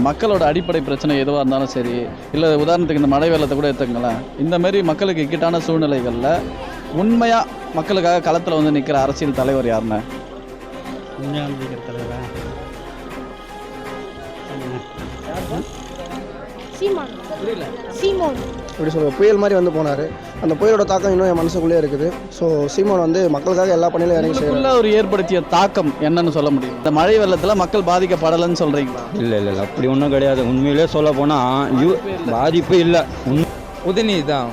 மக்களோட அடிப்படை பிரச்சனை எதுவாக இருந்தாலும் சரி இல்லை உதாரணத்துக்கு இந்த மழை வெள்ளத்தை கூட எடுத்துங்களேன் இந்த மாதிரி மக்களுக்கு இக்கட்டான சூழ்நிலைகளில் உண்மையாக மக்களுக்காக களத்தில் வந்து நிற்கிற அரசியல் தலைவர் யாருன்னு? உண்மையான இருக்கிற தலைவரா? சீமான். சீமோன். எப்படி சொல்ற புயல் மாதிரி வந்து போனார். அந்த புயலோட தாக்கம் இன்னும் என் மனசுக்குள்ளே இருக்குது. ஸோ சீமான் வந்து மக்களுக்காக எல்லா பணியிலும் இறங்கி உங்களுக்குள்ள ஒரு ஏற்படுத்திய தாக்கம் என்னன்னு சொல்ல முடியும்? இந்த மழை வெள்ளத்தில் மக்கள் பாதிக்கப்படலைன்னு சொல்கிறீங்களா இல்லை இல்லை இல்லை. அப்படி ஒன்றும் கிடையாது. உண்மையிலே சொல்ல போனால் பாதிப்பு இல்லை. உதயநிதி தான்.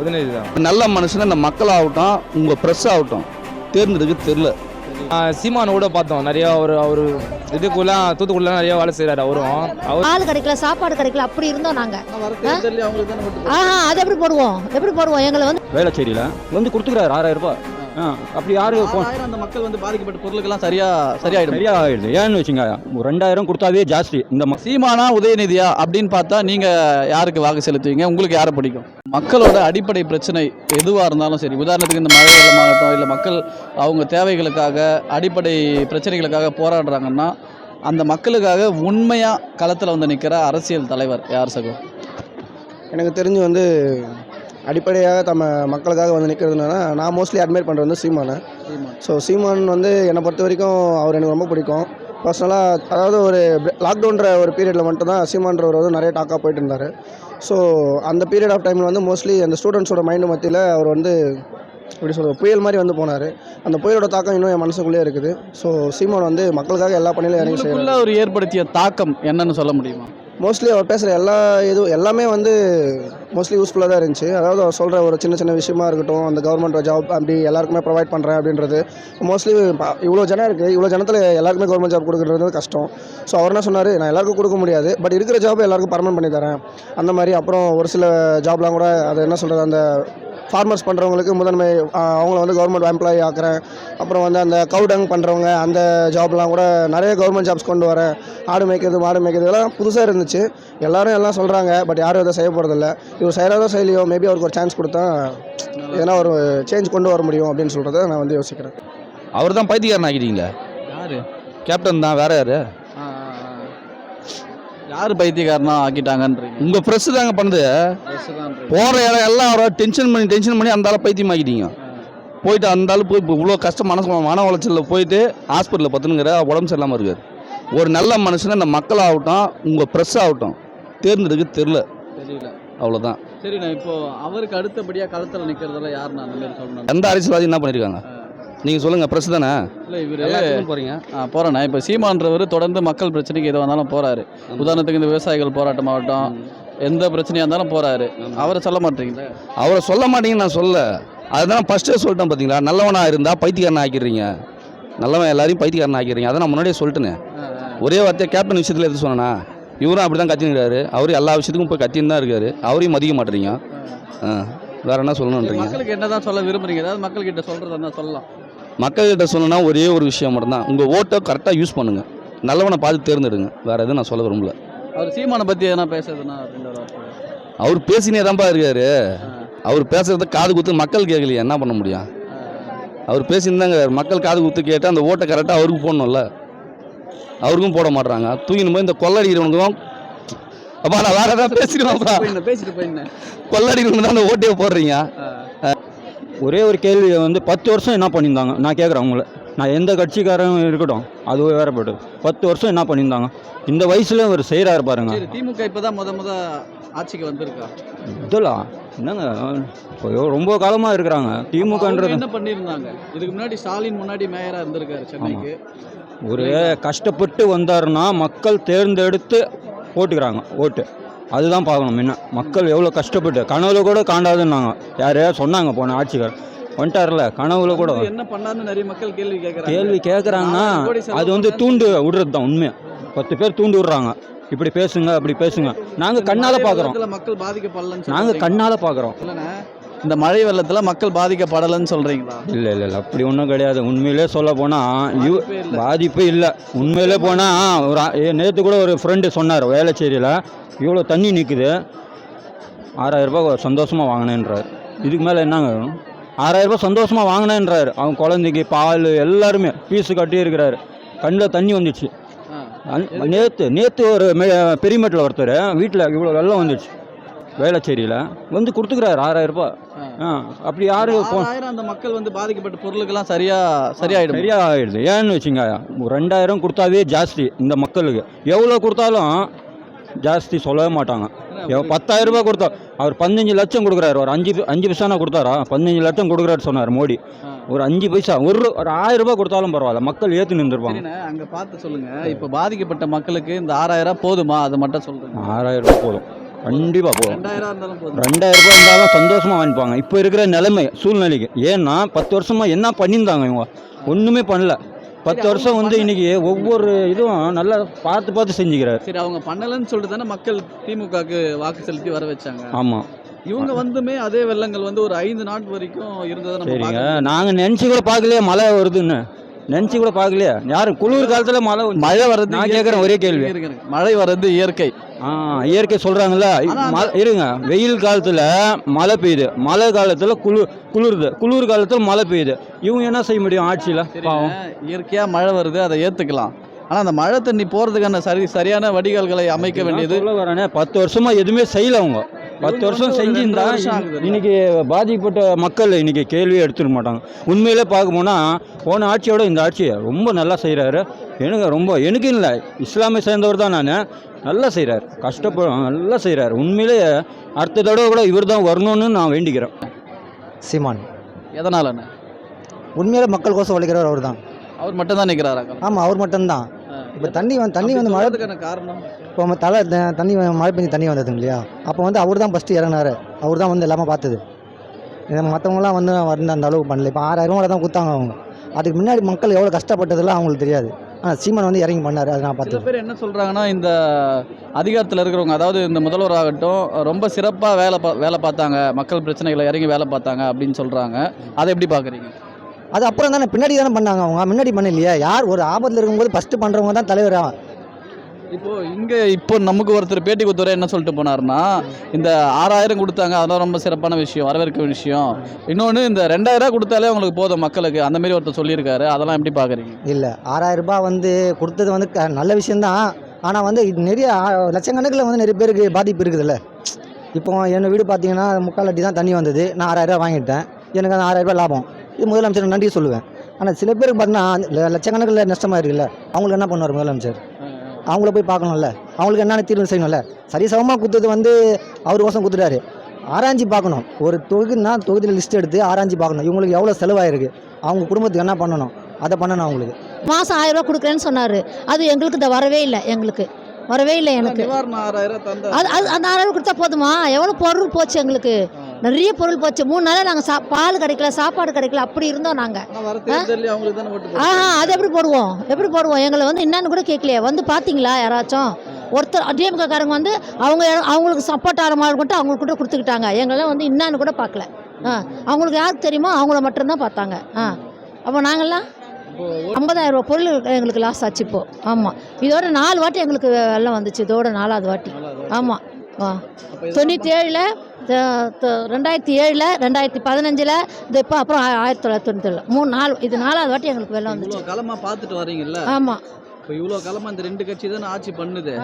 உதயநிதி. தான். நல்ல மனுஷனை இந்த மக்களாகட்டும் உங்கள் ப்ரெஸ் ஆகட்டும். தேர்ந்தெடுக்க தெரில சீமான் கூட பார்த்தோம். நிறைய அவர் அவர் இதுக்குள்ள தூத்துக்குள்ள நிறைய வேலை செய்கிறாரு அவரும். அவர் ஆள் கிடைக்கல சாப்பாடு கிடைக்கல அப்படி இருந்தோம் நாங்க. வர தேர்தலில் அவங்களுக்கு தானே ஓட்டு ஆஹா அது எப்படி போடுவோம்? எப்படி போடுவோம்? எங்களை வந்து வேளச்சேரியில் வந்து கொடுத்துக்கிறாரு ஆறாயிரம் ரூபாய். அப்படி யாரு அந்த மக்கள் வந்து பாதிக்கப்பட்ட பொருளுக்கெல்லாம் சரியா சரியாயிடும். சரியா ஆயிடுது ஏன்னு வச்சுங்க ஒரு ரெண்டாயிரம் கொடுத்தாவே ஜாஸ்தி. இந்த சீமானா உதயநிதியா அப்படின்னு பார்த்தா நீங்க யாருக்கு வாக்கு செலுத்துவீங்க? உங்களுக்கு யாரை பிடிக்கும்? மக்களோட அடிப்படை பிரச்சனை எதுவாக இருந்தாலும் சரி உதாரணத்துக்கு இந்த மழை வெள்ளமாகட்டும் இல்லை மக்கள் அவங்க தேவைகளுக்காக அடிப்படை பிரச்சனைகளுக்காக போராடுறாங்கன்னா அந்த மக்களுக்காக உண்மையாக களத்தில் வந்து நிற்கிற அரசியல் தலைவர் யார் சகோ? எனக்கு தெரிஞ்சு வந்து அடிப்படையாக தம்ம மக்களுக்காக வந்து நிற்கிறதுனா நான் மோஸ்ட்லி அட்மையர் பண்ணுறது வந்து சீமானை ஸோ சீமான். வந்து என்னை பொறுத்த வரைக்கும் அவர் எனக்கு ரொம்ப பிடிக்கும். பர்சனலாக அதாவது ஒரு லாக்டவுன்ற ஒரு பீரியடில் மட்டும்தான் சீமான்றவர் வந்து நிறைய டாக்காக போயிட்டு இருந்தார். ஸோ அந்த பீரியட் ஆஃப் டைமில் வந்து மோஸ்ட்லி அந்த ஸ்டூடெண்ட்ஸோட மைண்டு மத்தியில் அவர் வந்து எப்படி சொல்கிறது புயல் மாதிரி வந்து போனார். அந்த புயலோட தாக்கம் இன்னும் என் மனசுக்குள்ளே இருக்குது. ஸோ சீமான் வந்து மக்களுக்காக எல்லா பணியிலும் இறங்கி உங்களுக்குள்ள ஒரு ஏற்படுத்திய தாக்கம் என்னன்னு சொல்ல முடியுமா? மோஸ்ட்லி அவர் பேசுகிற எல்லா இதுவும் எல்லாமே வந்து மோஸ்ட்லி யூஸ்ஃபுல்லாக தான் இருந்துச்சு. அதாவது அவர் சொல்கிற ஒரு சின்ன சின்ன விஷயமா இருக்கட்டும் அந்த கவர்மெண்ட் ஜாப் அப்படி எல்லாருக்குமே ப்ரொவைட் பண்ணுறேன் அப்படின்றது மோஸ்ட்லி இவ்வளோ ஜனம் இருக்குது இவ்வளோ ஜனத்தில் எல்லாருக்குமே கவர்மெண்ட் ஜாப் கொடுக்குறது கஷ்டம். ஸோ அவர் என்ன சொன்னார் நான் எல்லாருக்கும் கொடுக்க முடியாது பட் இருக்கிற ஜாப் எல்லாருக்கும் பர்மனெண்ட் பண்ணி தரேன். அந்த மாதிரி அப்புறம் ஒரு சில ஜாப்லாம் கூட அது என்ன சொல்கிறது அந்த ஃபார்மர்ஸ் பண்ணுறவங்களுக்கு முதன்மை அவங்கள வந்து கவர்மெண்ட் எம்ப்ளாயி ஆக்குறேன். அப்புறம் வந்து அந்த கவுடங் பண்ணுறவங்க அந்த ஜாப்லாம் கூட நிறைய கவர்மெண்ட் ஜாப்ஸ் கொண்டு வரேன். ஆடு மேய்க்கிறது மாடு மேய்க்கிறது இதெல்லாம் புதுசாக இருந்துச்சு. எல்லாரும் எல்லாம் சொல்கிறாங்க பட் யாரும் இதை செய்ய போகிறதில்ல இவர் செய்கிறதோ செய்யலையோ மேபி அவருக்கு ஒரு சான்ஸ் கொடுத்தா எதனா ஒரு சேஞ்ச் கொண்டு வர முடியும் அப்படின்னு சொல்கிறத நான் வந்து யோசிக்கிறேன். அவர் தான் பைத்தியக்காரன் ஆக்கிட்டீங்களே? யாரு? கேப்டன் தான் வேற யாரு? யார் பைத்தியக்காரனா ஆக்கிட்டாங்கன்றீங்க? உங்கள் ப்ரெஸ் தாங்க பண்ணுது. போகிற இடம் எல்லாம் அவரை டென்ஷன் பண்ணி டென்ஷன் பண்ணி அந்த ஆளை பைத்தியம் ஆக்கிட்டீங்க போயிட்டு அந்த ஆளு போய் இவ்வளோ கஷ்டம் மனசு மன உளைச்சலில் போயிட்டு ஹாஸ்பிட்டலில் பத்துனுங்கிற உடம்பு சரியில்லாமல் இருக்காரு. ஒரு நல்ல மனுஷனை இந்த மக்களாகட்டும் உங்கள் ப்ரெஸ் ஆகட்டும் தேர்ந்தெடுக்க தெரில தெரியல. அவ்வளோதான் சரி நான் இப்போ அவருக்கு அடுத்தபடியாக களத்தில் நிற்கிறதுல யார் நான் அந்த மாதிரி சொல்லணும்? எந்த அரசியல்வாதி என்ன பண்ணியிருக்காங்க நீங்கள் சொல்லுங்கள் ப்ரெஸ் தானே? இல்லை இவர் போகிறீங்க போகிறேண்ணே இப்போ சீமான்றவர் தொடர்ந்து மக்கள் பிரச்சனைக்கு எதுவாக இருந்தாலும் போகிறாரு உதாரணத்துக்கு இந்த விவசாயிகள் போராட்டமாகட்டும் எந்த பிரச்சனையாக இருந்தாலும் போகிறாரு அவரை சொல்ல மாட்டீங்களா? அவரை சொல்ல மாட்டீங்கன்னு நான் சொல்ல அதுதான் ஃபஸ்ட்டே சொல்லிட்டேன் பார்த்தீங்களா நல்லவனாக இருந்தால் பைத்தியக்காரன் ஆக்கிடுறீங்க. நல்லவன் எல்லாரையும் பைத்தியக்காரன் ஆக்கிடுறீங்க. அதை நான் முன்னாடியே சொல்லிட்டேனே. ஒரே வார்த்தை கேப்டன் விஷயத்தில் எது சொன்னேன்னா இவரும் அப்படி தான் கத்தினுக்கிறாரு அவரும் எல்லா விஷயத்துக்கும் போய் கத்தின்னு தான் இருக்காரு. அவரையும் மதிக்க மாட்டேறீங்க. ஆ வேற என்ன சொல்லணுன்றீங்க? மக்களுக்கு என்ன தான் சொல்ல விரும்புறீங்க? ஏதாவது மக்கள்கிட்ட சொல்கிறதா சொல்லலாம். மக்கள்கிட்ட சொல்லணும்னா ஒரே ஒரு விஷயம் மட்டும்தான். உங்கள் ஓட்டை கரெக்டாக யூஸ் பண்ணுங்கள் நல்லவனை பார்த்து தேர்ந்தெடுங்க. வேற எதுவும் நான் சொல்ல விரும்பல. அவர் சீமானை பற்றி எதனா பேசுறதுன்னா. அவர் பேசினே தான்ப்பா இருக்காரு. அவர் பேசுறத காது குத்து மக்கள் கேட்கலையே என்ன பண்ண முடியும்? அவர் பேசியிருந்தாங்க மக்கள் காது குத்து கேட்டு அந்த ஓட்டை கரெக்டாக அவருக்கு போடணும்ல. அவருக்கும் போட மாட்றாங்க. தூக்கின்னு போய் இந்த கொள்ளடிக்கிறவனுக்கும் அப்பா நான் வேற ஏதாவது பேசிடுவாப்பா பேசிட்டு போயின்னு கொள்ளடிக்கிறவங்க தான் அந்த ஓட்டையை போடுறீங்க. ஒரே ஒரு கேள்வி வந்து பத்து வருஷம் என்ன பண்ணியிருந்தாங்க? நான் கேட்குறேன் அவங்கள. நான் எந்த கட்சிக்காரங்க இருக்கட்டும் அது வேற போய்ட்டு பத்து வருஷம் என்ன பண்ணியிருந்தாங்க? இந்த வயசுல அவர் செய்கிறாரு பாருங்க. திமுக இப்பதான் முத முத ஆட்சிக்கு வந்திருக்கா? இதெல்லாம் என்னங்க? இப்போ ரொம்ப காலமாக இருக்கிறாங்க. திமுகன்றது. என்ன பண்ணியிருந்தாங்க? இதுக்கு முன்னாடி ஸ்டாலின் முன்னாடி மேயரா இருந்திருக்காரு சென்னைக்கு. ஒரு கஷ்டப்பட்டு வந்தாருன்னா மக்கள் தேர்ந்தெடுத்து போட்டுக்கிறாங்க ஓட்டு. அதுதான் பார்க்கணும். முன்ன மக்கள் எவ்வளோ கஷ்டப்பட்டு கனவுல கூட காண்டாதுன்னாங்க. யாரையா சொன்னாங்க போன ஆட்சிக்கார். வந்துட்டார்ல கனவுல கூட. என்ன பண்ணாருன்னு நிறைய மக்கள் கேள்வி கேட்கறாங்க கேள்வி கேட்குறாங்கன்னா அது வந்து. தூண்டு விடுறது தான் உண்மை பத்து பேர் தூண்டு விடுறாங்க. இப்படி பேசுங்க அப்படி பேசுங்க. நாங்கள் கண்ணால் பார்க்குறோம் மக்கள் பாதிக்கப்படலன்னு நாங்கள். கண்ணால் பார்க்குறோம் இந்த மழை வெள்ளத்துல மக்கள் பாதிக்கப்படலன்னு சொல்றீங்களா? இல்லை இல்லை இல்லை அப்படி ஒன்றும் கிடையாது. உண்மையிலே சொல்ல போனால் யூ. பாதிப்பு இல்லை. உண்மையிலே போனால் ஒரு நேற்று கூட ஒரு ஃப்ரெண்டு சொன்னார் வேளச்சேரியில். இவ்வளோ தண்ணி நிற்குது ஆறாயிரம் ரூபாய் சந்தோஷமாக வாங்கினேன்றார். இதுக்கு மேலே என்னங்க? வேணும் ஆறாயிரம் ரூபாய் சந்தோஷமாக வாங்கினேன்றார். அவன் குழந்தைக்கு பால் எல்லாருமே ஃபீஸு கட்டி இருக்கிறாரு. கண்ணில் தண்ணி வந்துச்சு. நேற்று நேற்று ஒரு பெரியமேட்டில் ஒருத்தர் வீட்டில் இவ்வளோ வெள்ளம் வந்துடுச்சு வேளச்சேரியில். வந்து கொடுத்துக்கிறாரு ஆறாயிரம் ரூபாய். ஆ. அப்படி யாரு போ ஆறாயிரம் அந்த மக்கள் வந்து பாதிக்கப்பட்ட பொருளுக்கெல்லாம் சரியா சரியாயிடும்? சரியா ஆயிடுது. ஏன்னு வச்சுங்க ரெண்டாயிரம் கொடுத்தாவே ஜாஸ்தி இந்த மக்களுக்கு. எவ்வளோ கொடுத்தாலும் ஜாஸ்தி சொல்லவே மாட்டாங்க. பத்தாயிரம் ரூபாய் கொடுத்தா அவர் பதினஞ்சு லட்சம் கொடுக்குறாரு. ஒரு அஞ்சு அஞ்சு பைசானா கொடுத்தாரா? பதினஞ்சு லட்சம் கொடுக்குறாரு சொன்னார் மோடி. ஒரு அஞ்சு பைசா ஒரு ஒரு ஆயிரம் ரூபாய் கொடுத்தாலும் பரவாயில்ல. மக்கள் ஏற்று நின்றுருப்பாங்க அங்க பார்த்து சொல்லுங்க. இப்போ பாதிக்கப்பட்ட மக்களுக்கு இந்த ஆறாயிரம் போதுமா? அது மட்டும் சொல்றேன் ஆறாயிரம் ரூபாய் போதும். கண்டிப்பாக போதும். ரெண்டாயிரம் ரூபாய் இருந்தாலும் சந்தோஷமாக வாங்கிப்பாங்க. இப்போ இருக்கிற நிலைமை சூழ்நிலைக்கு. ஏன்னா பத்து வருஷமா என்ன பண்ணியிருந்தாங்க இவங்க? ஒன்றுமே பண்ணல. பத்து வருஷம் வந்து இன்னைக்கு ஒவ்வொரு இதுவும் நல்லா பார்த்து பார்த்து செஞ்சுக்கிறாரு. சரி அவங்க பண்ணலன்னு சொல்லிட்டு தானே மக்கள் திமுகவுக்கு வாக்கு செலுத்தி வர வச்சாங்க. ஆமாம் இவங்க வந்துமே அதே வெள்ளங்கள் வந்து ஒரு ஐந்து நாள் வரைக்கும் இருந்ததை நம்ம சரிங்க. நாங்கள் நினச்சி கூட பார்க்கலையே மழை வருதுன்னு. நினச்சி கூட பார்க்கலையே. யாரும் குளிர் காலத்தில் மழை மழை வர்றது நான் கேட்குறேன் ஒரே கேள்வி. மழை வர்றது இயற்கை. இயற்கை சொல்கிறாங்கல்ல இருங்க. வெயில் காலத்தில் மழை பெய்யுது. மழை காலத்தில் குளிர் குளிருது. குளிர் காலத்தில் மழை பெய்யுது. இவங்க என்ன செய்ய முடியும் ஆட்சியில்? பாவம் சரிங்க. இயற்கையா மழை வருது அதை ஏத்துக்கலாம். ஆனா அந்த மழை தண்ணி போறதுக்கான சரி சரியான வடிகால்களை அமைக்க வேண்டியது வரேனே பத்து வருஷமா எதுவுமே செய்யல அவங்க. பத்து வருஷம் செஞ்சிருந்தா. இன்னைக்கு பாதிக்கப்பட்ட மக்கள் இன்னைக்கு கேள்வியே எடுத்துக்க மாட்டாங்க. உண்மையிலே பார்க்க போனால் போன ஆட்சியோட இந்த ஆட்சி ரொம்ப நல்லா செய்கிறாரு எனக்கு ரொம்ப எனக்கு இல்லை. இஸ்லாமிய சேர்ந்தவர் தான் நான். நல்லா செய்கிறார் கஷ்டப்பட நல்லா செய்கிறார் உண்மையிலே அடுத்த தடவை கூட இவர் தான் வரணும்னு நான் வேண்டிக்கிறேன். சீமான். எதனாலண்ணே உண்மையிலே மக்கள் கோசம் உழைக்கிறவர் அவர் தான் அவர் மட்டும் தான் நிக்கிறாரா? ஆமாம் அவர் மட்டும்தான். இப்போ தண்ணி வந்து தண்ணி வந்து மழை காரணம்? இப்போ நம்ம தலை தண்ணி மழை பெஞ்சு தண்ணி வந்தது இல்லையா அப்போ வந்து அவர் தான் ஃபஸ்ட்டு இறங்கினாரு. அவர் தான் வந்து எல்லாமே பார்த்தது. மற்றவங்களாம் வந்து வந்து அந்த அளவுக்கு பண்ணல. இப்போ ஆறாயிரம் ரூபா தான் கொடுத்தாங்க அவங்க. அதுக்கு முன்னாடி மக்கள் எவ்வளோ கஷ்டப்பட்டதெல்லாம் அவங்களுக்கு தெரியாது. ஆனால் சீமான் வந்து இறங்கி பண்ணார். அதை நான் சில பார்த்தது. பேர் என்ன சொல்றாங்கன்னா இந்த அதிகாரத்தில் இருக்கிறவங்க அதாவது இந்த முதல்வர் ஆகட்டும் ரொம்ப சிறப்பாக வேலை பா வேலை பார்த்தாங்க. மக்கள் பிரச்சனைகளை இறங்கி வேலை பார்த்தாங்க அப்படின்னு சொல்றாங்க. அதை எப்படி பார்க்குறீங்க? அது அப்புறம் தானே பின்னாடி தானே பண்ணாங்க அவங்க. முன்னாடி பண்ணலையே. யார்? ஒரு ஆபத்தில் இருக்கும்போது ஃபஸ்ட்டு பண்ணுறவங்க தான் தலைவரா? இப்போ இங்க இப்போ நமக்கு ஒருத்தர் பேட்டி கொடுத்தவரை என்ன சொல்லிட்டு போனாருன்னா இந்த ஆறாயிரம் கொடுத்தாங்க அதெல்லாம் ரொம்ப சிறப்பான விஷயம் வரவேற்க விஷயம். இன்னொன்று இந்த ரெண்டாயிரம் கொடுத்தாலே உங்களுக்கு போதும் மக்களுக்கு. அந்த மாதிரி ஒருத்தர் சொல்லியிருக்காரு. அதெல்லாம் எப்படி பார்க்குறீங்க இல்லை ஆறாயிரம் ரூபாய் வந்து கொடுத்தது வந்து க- நல்ல விஷயந்தான் ஆனால் வந்து இது நிறைய லட்சக்கணக்கில் வந்து நிறைய பேருக்கு பாதிப்பு இருக்குதுல்ல. இப்போ என் வீடு பார்த்தீங்கன்னா முக்கால் அடி தான் தண்ணி வந்தது. நான் ஆறாயிரம் ரூபாய் வாங்கிட்டேன். எனக்கு அந்த ஆறாயிரம் ரூபாய் லாபம். இது முதலமைச்சர் நன்றி சொல்லுவேன். ஆனால் சில பேருக்கு பார்த்தீங்கன்னா லட்சக்கணக்கில் நஷ்டமாக இருக்குல்ல. அவங்களுக்கு என்ன பண்ணுவார் முதலமைச்சர்? அவங்கள போய் பார்க்கணும்ல. அவங்களுக்கு என்னென்ன தீர்வு செய்யணும்ல? சரி சமமாக கொடுத்தது வந்து அவர் கோசம் கொடுத்துட்டாரு ஆராய்ச்சி பார்க்கணும். ஒரு தொகுதினா தொகுதியில் லிஸ்ட் எடுத்து ஆராய்ச்சி பார்க்கணும். இவங்களுக்கு எவ்வளோ செலவாயிருக்கு? அவங்க குடும்பத்துக்கு என்ன பண்ணணும்? அதை பண்ணணும் அவங்களுக்கு. மாதம் ஆயிரம் ரூபாய் கொடுக்குறேன்னு சொன்னார். அது எங்களுக்கு இந்த வரவே இல்லை எங்களுக்கு. வரவே இல்லை எனக்கு. அது அது அந்த ஆயிரம் கொடுத்தா போதுமா? எவ்வளோ பொருள் போச்சு எங்களுக்கு? நிறைய பொருள் போச்சு. மூணு நாளாக நாங்கள் சா பால் கிடைக்கல சாப்பாடு கிடைக்கல அப்படி இருந்தோம் நாங்கள் ஆஹா. அது எப்படி போடுவோம்? எப்படி போடுவோம்? எங்களை வந்து என்னன்னு கூட கேட்கலையே. வந்து பார்த்தீங்களா யாராச்சும்? ஒருத்தர் டிஎம்கே காரங்க வந்து அவங்க அவங்களுக்கு சப்போர்ட் ஆகிற மாதிரி மட்டும் அவங்களுக்கு கூட கொடுத்துக்கிட்டாங்க. எங்களாம் வந்து என்னன்னு கூட பார்க்கல ஆ அவங்களுக்கு யாருக்கு தெரியுமோ அவங்கள மட்டும்தான் பார்த்தாங்க. ஆ அப்போ நாங்கள்லாம் ஐம்பதாயிரம் ரூபா பொருள் எங்களுக்கு லாஸ் ஆச்சு இப்போ. ஆமாம் இதோட நாலு வாட்டி எங்களுக்கு வெள்ளம் வந்துச்சு. இதோட நாலாவது வாட்டி. ஆமாம் தொண்ணூற்றி ஏழில் ரெண்டாயிரத்தி ஏழில் ரெண்டாயிரத்தி பதினஞ்சில் இந்த இப்போ அப்புறம் ஆயிரத்தி தொள்ளாயிரத்தி தொண்ணூற்றி மூணு நாலு இது நாலாவது வாட்டி எங்களுக்கு வெள்ளம் வந்துச்சு. இவ்வளோ காலமா பார்த்துட்டு வரீங்கல்ல? ஆமாம் இப்போ இவ்வளோ காலமா இந்த ரெண்டு கட்சி தானே ஆட்சி பண்ணுது.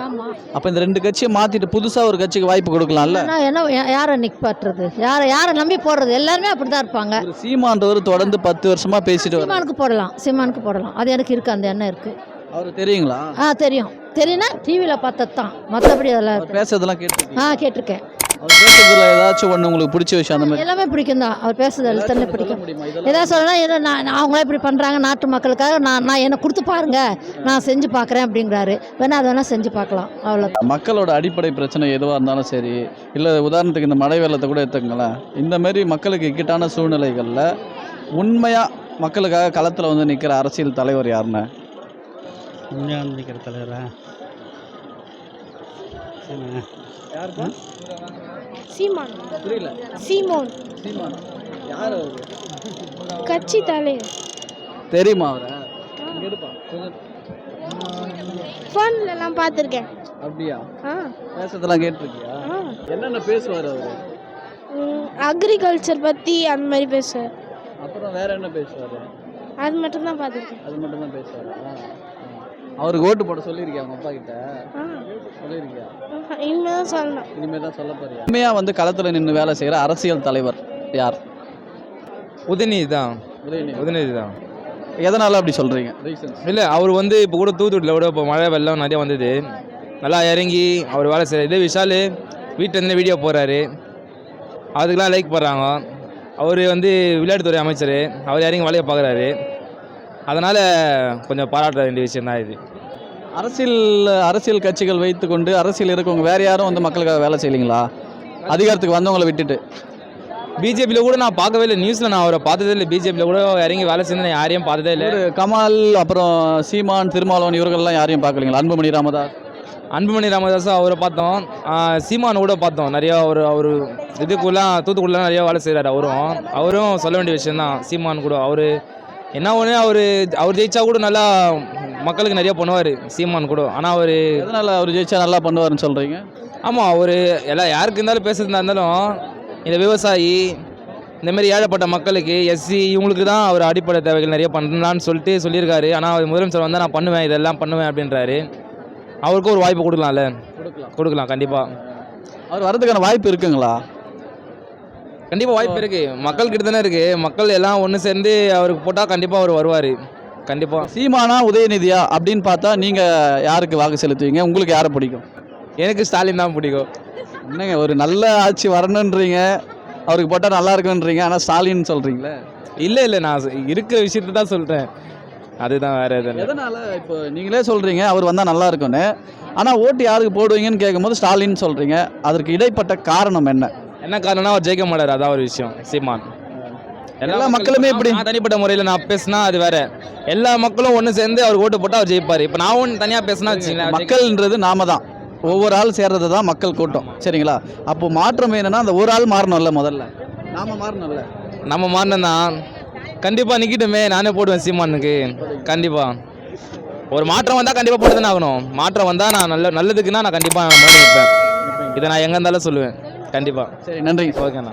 அப்போ இந்த ரெண்டு கட்சியை மாத்திட்டு புதுசா ஒரு கட்சிக்கு வாய்ப்பு கொடுக்கலாம்ல? என்ன யாரை நிற்பாட்டுறது யாரை யாரை நம்பி போடுறது? எல்லாருமே அப்படி தான் இருப்பாங்க சீமான்றவர் தொடர்ந்து பத்து வருஷமா பேசிட்டு சீமானுக்கு போடலாம். சீமானுக்கு போடலாம். அது எனக்கு இருக்குது அந்த எண்ணம் இருக்குது அவர் தெரியுங்களா? ஆ தெரியும். தெரியும்னா டிவியில் பார்த்தது தான் மற்றபடி அதெல்லாம் பேசுறதெல்லாம் கேட்டிருக்கீங்க. ஆ கேட்டிருக்கேன். அவர் பேசுறதுல ஏதாச்சும் ஒன்று உங்களுக்கு பிடிச்ச விஷயம் அந்த மாதிரி? எல்லாமே பிடிக்கும் தான் அவர் பேசுறது எல்லாத்தையும் பிடிக்கும்? ஏதாவது சொல்லணும் ஏதோ நான் அவங்களே இப்படி பண்ணுறாங்க நாட்டு மக்களுக்காக நான் நான் என்னை கொடுத்து பாருங்க. நான் செஞ்சு பார்க்குறேன் அப்படிங்கிறாரு. வேணா அதை வேணால் செஞ்சு பார்க்கலாம். அவ்வளோ மக்களோட அடிப்படை பிரச்சனை எதுவாக இருந்தாலும் சரி இல்லை உதாரணத்துக்கு இந்த மழை வெள்ளத்தை கூட எடுத்துக்கங்களேன். இந்த மாதிரி மக்களுக்கு இக்கட்டான சூழ்நிலைகளில் உண்மையாக மக்களுக்காக களத்தில் வந்து நிற்கிற அரசியல் தலைவர் யாருன்னு? உண்மையாக வந்து நிற்கிற தலைவரா சீமான். புரியல. சீமோன். சீமான். யார் அவரு? கட்சி தலைவர். தெரியுமா அவரை? ஃபோன்லலாம் பார்த்துருக்கேன். அப்படியா? ஆ. பேசுறதெல்லாம் கேட்டிருக்கியா? ஆ. என்னென்ன பேசுவார் அவர்? அக்ரிகல்ச்சர் பற்றி அந்த மாதிரி பேசுவார். அப்புறம் வேற என்ன பேசுவார்? அது மட்டும் தான் பார்த்துருக்கேன். அது மட்டும் தான் பேசுவார்? அவருக்கு ஓட்டு போட சொல்லியிருக்கியா உங்க அப்பா கிட்ட? சொல்லியிருக்கியா? இனிமேல் தான் சொல்லணும். இனிமேல் தான் சொல்ல போறியா? உண்மையாக வந்து களத்தில் நின்று வேலை செய்கிற அரசியல் தலைவர் யார்? உதயநிதி தான் உதயநிதி. உதயநிதி தான் எதனால் அப்படி சொல்கிறீங்க ரீசன்ஸ் இல்லை அவர் வந்து இப்போ கூட தூத்துக்குடியில் கூட இப்போ மழை வெள்ளம் நிறைய வந்தது. நல்லா இறங்கி அவர் வேலை செய்கிறார் இதே விஷால் வீட்டிலேருந்து வீடியோ போடுறாரு. அதுக்கெலாம் லைக் போடுறாங்க அவர் வந்து விளையாட்டுத்துறை அமைச்சர். அவர் இறங்கி வேலையை பார்க்குறாரு. அதனால் கொஞ்சம் பாராட்ட வேண்டிய விஷயம் தான் இது. அரசியல் அரசியல் கட்சிகள் வைத்துக்கொண்டு அரசியல் இருக்கவங்க வேற யாரும் வந்து மக்களுக்காக வேலை செய்யலீங்களா? அதிகாரத்துக்கு வந்தவங்களை விட்டுட்டு. பிஜேபியில் கூட நான் பார்க்கவே இல்லை. நியூஸில் நான் அவரை பார்த்ததே இல்லை. பிஜேபியில் கூட இறங்கி வேலை செஞ்சு நான் யாரையும் பார்த்ததே இல்லை. கமால் அப்புறம் சீமான் திருமாவளவன் இவர்கள்லாம் யாரையும் பார்க்கலீங்களா? அன்புமணி ராமதாஸ். அன்புமணி ராமதாஸும் அவரை பார்த்தோம். சீமான் கூட பார்த்தோம். நிறையா அவர் அவர் இதுக்குலாம் தூத்துக்குடிலாம் நிறையா வேலை செய்கிறாரு அவரும். அவரும் சொல்ல வேண்டிய விஷயந்தான் சீமான் கூட அவர் என்ன ஒன்று அவர் அவர் ஜெயிச்சா கூட நல்லா மக்களுக்கு நிறைய பண்ணுவார் சீமான் கூட. ஆனால் அவர் எதனால் அவர் ஜெயிச்சா நல்லா பண்ணுவாருன்னு சொல்கிறீங்க ஆமாம் அவர் எல்லாம் யாருக்கு இருந்தாலும் பேசுறதா இருந்தாலும் இந்த விவசாயி இந்த மாதிரி ஏழைப்பட்ட மக்களுக்கு எஸ்சி இவங்களுக்கு தான் அவர் அடிப்படை தேவைகள் நிறைய பண்ணலான்னு சொல்லிட்டு சொல்லியிருக்காரு. ஆனால் அவர் முதலமைச்சர் வந்தால் நான் பண்ணுவேன் இதெல்லாம் பண்ணுவேன் அப்படின்றாரு. அவருக்கும் ஒரு வாய்ப்பு கொடுக்கலாம்ல? கொடுக்கலாம். கொடுக்கலாம் கண்டிப்பாக அவர் வரதுக்கான வாய்ப்பு இருக்குங்களா? கண்டிப்பாக வாய்ப்பு இருக்குது மக்கள் கிட்ட தானே இருக்குது மக்கள் எல்லாம் ஒன்று சேர்ந்து அவருக்கு போட்டால் கண்டிப்பாக அவர் வருவார். கண்டிப்பாக சீமானா உதயநிதியா அப்படின்னு பார்த்தா நீங்கள் யாருக்கு வாக்கு செலுத்துவீங்க? உங்களுக்கு யாரை பிடிக்கும்? எனக்கு ஸ்டாலின் தான் பிடிக்கும். என்னங்க ஒரு நல்ல ஆட்சி வரணுன்றீங்க. அவருக்கு போட்டால் நல்லா இருக்குன்றீங்க. ஆனால் ஸ்டாலின் சொல்கிறீங்களே இல்லை இல்லை நான் இருக்கிற விஷயத்தை தான் சொல்கிறேன் அதுதான் வேறு எதுவும் எதனால்? இப்போ நீங்களே சொல்கிறீங்க அவர் வந்தால் நல்லா இருக்கும்னு. ஆனால் ஓட்டு யாருக்கு போடுவீங்கன்னு கேட்கும்போது ஸ்டாலின் சொல்கிறீங்க அதற்கு இடைப்பட்ட காரணம் என்ன? என்ன காரணம்னா அவர் ஜெயிக்க மாட்டார். அதான் ஒரு விஷயம். சீமான். எல்லா மக்களுமே இப்படி- நான் தனிப்பட்ட முறையில் நான் பேசினா அது வேற. எல்லா மக்களும் ஒன்று சேர்ந்து அவர் ஓட்டு போட்டால் அவர் ஜெயிப்பார். இப்போ நான் ஒன்று தனியாக பேசினா வச்சுங்களேன் மக்கள்ன்றது நாம தான். ஒவ்வொரு ஆள் சேர்றது தான் மக்கள் கூட்டம். சரிங்களா? அப்போ மாற்றம் வேணும்னா அந்த ஒரு ஆள் மாறணும்ல முதல்ல. நாம மாறணும்ல. நம்ம மாறினா கண்டிப்பாக நிற்கிட்டுமே நானே போடுவேன் சீமானுக்கு. கண்டிப்பாக ஒரு மாற்றம் வந்தால் கண்டிப்பாக போட்டு தானே ஆகணும். மாற்றம் வந்தால் நான் நல்ல நல்லதுக்குன்னா நான் கண்டிப்பாக நிற்பேன் இதை நான் எங்கே இருந்தாலும் சொல்லுவேன். கண்டிப்பாக சரி நன்றி. ஓகேண்ணா.